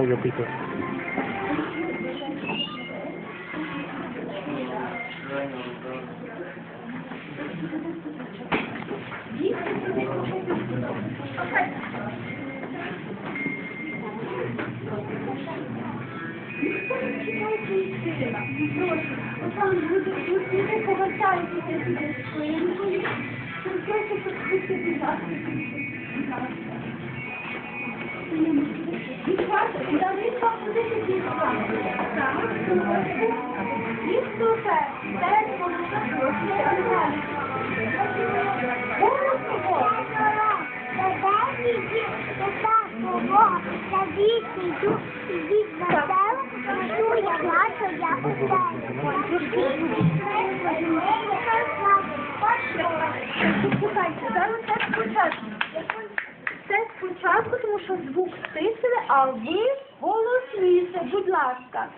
mogę pito. Там люди не Дівчата, дали вам ходити дівчата. Сумочку. Супер. Перед полосом гроші, а далі. Голосово. Слухайте, зараз це спочатку. Це спочатку, тому що звук стисили, а ви голосніше, будь ласка.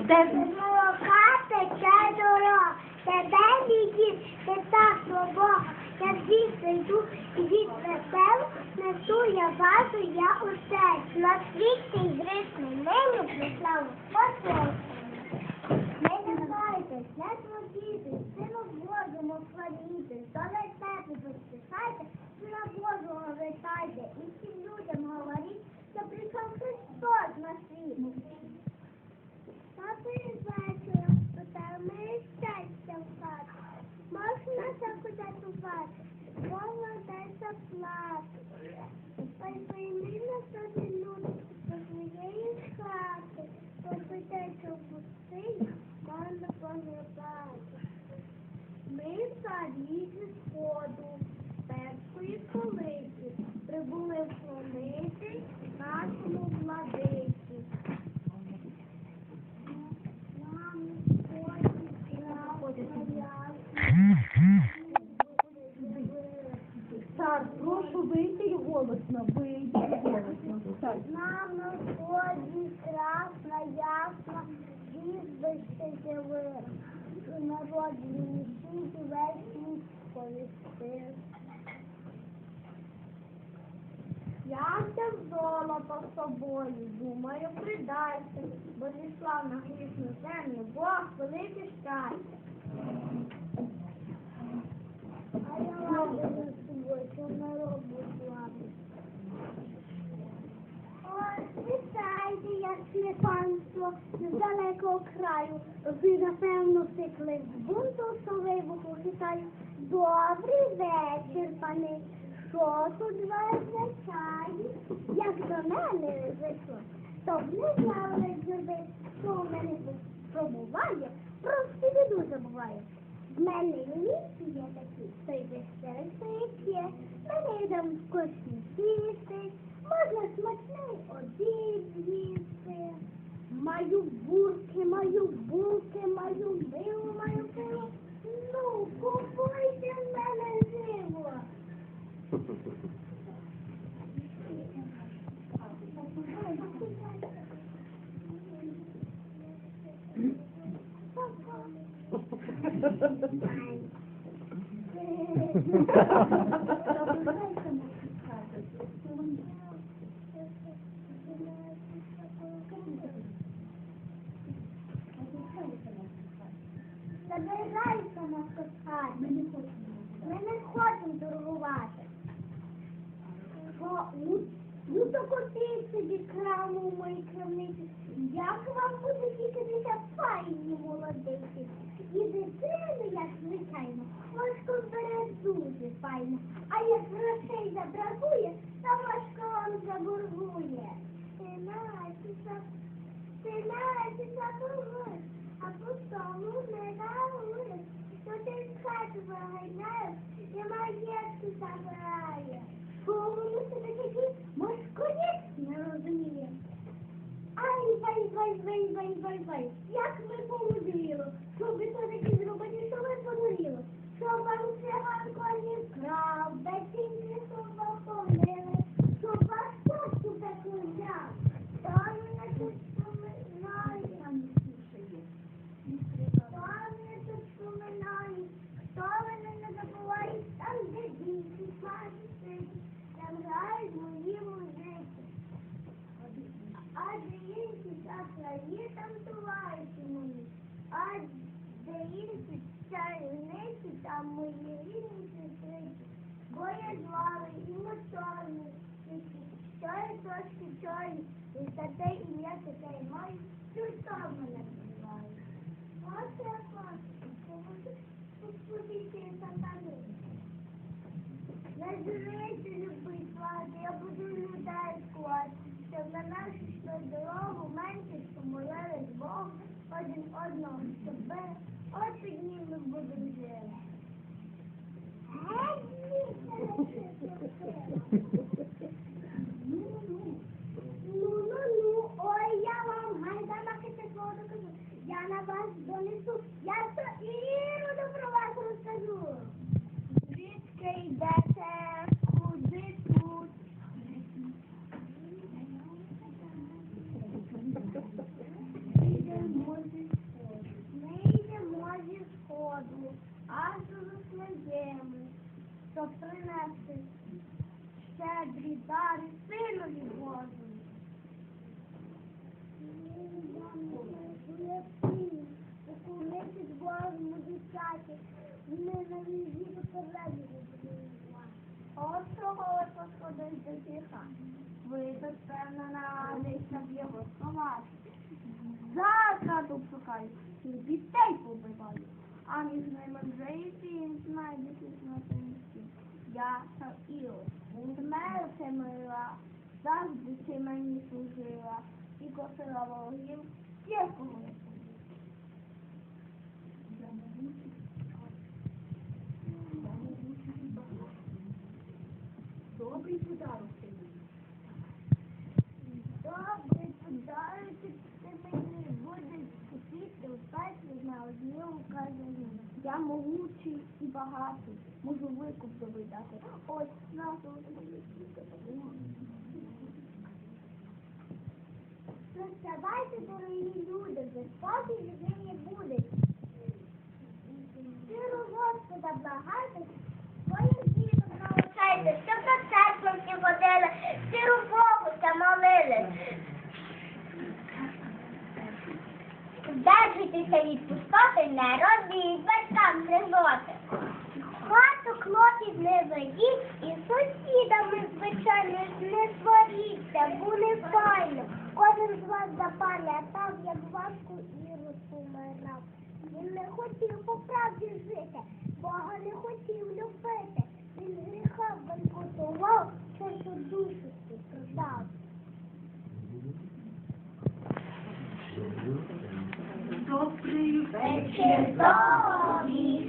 Де? Молока тече дорога, тебе літів, ти так свобода, я звідси йду і від веселу, несу я базу, я усе, на світі грисний, нині прислав посол. Не намагайтесь, не творітесь, сину Божому хвалітесь, до небезпеки поспішайте, сина Божого витайте, і всім людям говоріть, що прийшов Христос на світ. Папи вечора питали щастя в хату. Можна закудатувати, молодець плати. Ой, пойми на собі люди до своєї хати. Попитайся в пустині, можна погребати. Ми царі зі сходу, перської столиці, прибули вклонити нашому владиці. Так, прошу вийти голосно, вийти голосно. Нам на сході красна, ясна, звіздище зявила. Народні світі весь світ Я взяв золото з собою, думаю, придайся, бо зійшла на грішну землю, Бог велике щастя. А я ладу з собою, що народ славить. Ой, вітайте, ясне панство, з далекого краю. Ви, напевно, втекли з бунту, що вибуху хитаю. Добрий вечір, пани. Що тут вас означає? Як до мене зайшло, то не знали люди, що у мене тут пробуває, просто біду забуває. В мене ліки є такі, той й є. Мене йдем вкусні сісти, можна смачний обід з'їсти. Маю бурки, маю булки, маю мило, маю пиво. Ну, купуйте в мене живо. Забирайся на кохання. Ми не хочемо. Ми не хочемо торгувати. Ну, ну то купіть собі краму у моїй крамниці. Як вам буде тікатися файні молодиці? І дитину, як звичайно, важко бере дуже файно. А як грошей забракує, то важко вам заборгує. Ти наче ти наче заборгуєш, а потім не даруєш. То ти з хати виганяєш і маєтки забирає. Повно себе такі москалі не розуміє. Ай, вай, вай, вай, вай, вай, вай. Як ви помудріло, що ви то такі зробили, що ви помудріло. Що вам циганко не вкрав, дитинки, що вам помили, що вас татку таку взяв. То мене тут поминає. То мене тут поминає. Хто мене не забуває, там де діти, смажі сидять, там грають мої музики. де інші шахраї там тувають мої, а де інші чарівниці, там мої рідні сестриці. Бо я звали і моторні, що я трошки чорні, і таке ім'я таке маю, чортом мене називають. Ось я хочу, спуститися сатани. Не журися, любий слава, я буду людей склад, щоб на нашу йшли дорогу менше помолились Бог один одного, Ми на візі попередили. От чого посходить до гріха. Ви безпевнена десь щоб його сховати. Закладу шукаю, і дітей побиваю, а між ними вже і він знайдетесь на тенісі. Я та Іо, смерти мила, завжди мені служила, і косила ворогів, всіх кого не Добрий подарок ти мені. Добрий подарунок ти мені будеш купити у петлі на одні указані. Я могучий і багатий, можу викуп тобі дати. Ось нашу твою Доставайте, дорогі люди, вже спокій сиру Богу та молили. Держитеся від не робіть батькам гризоти. Хату клопіт не ведіть і сусідами, звичайно, не сваріться, буде файно. Кожен з вас запам'ятав, як важко Ірус помирав. Він не хотів по правді душу продав. Добрий Вечір тобі,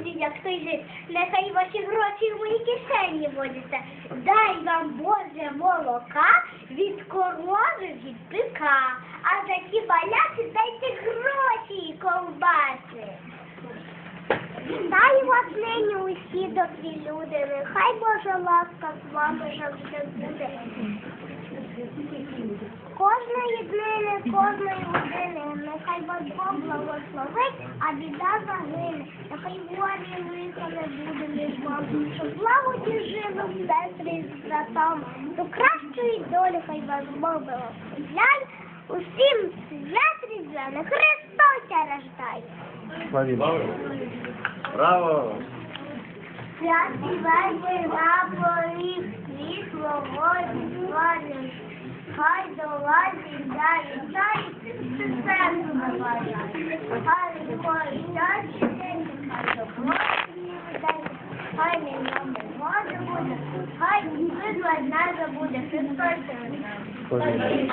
віншую, як той жит, нехай ваші гроші в моїй кишені водяться. Дай вам Боже молока від корови від бика, а за ті баляси дайте гроші і ковбаси. Вітаю вас нині усі добрі люди, нехай Божа ласка з вами завжди буде. Кожної днини, кожної години, нехай вас Бог благословить, а біда загине. Нехай горі лиха не буде між вами, щоб благоді жили в центрі з братом. До кращої долі хай вас Бог благословляє. Усім свят різдвяних Христос рождає. Славімо. Браво! Святий вечір на поріг, світло воді звалює. Хай долазить далі, далі, серцю бажаю. Хай такої щастя, хай добро свій ведеться, хай не номер може буде, хай видла не забуде, Христос тебе з нами. Повірю.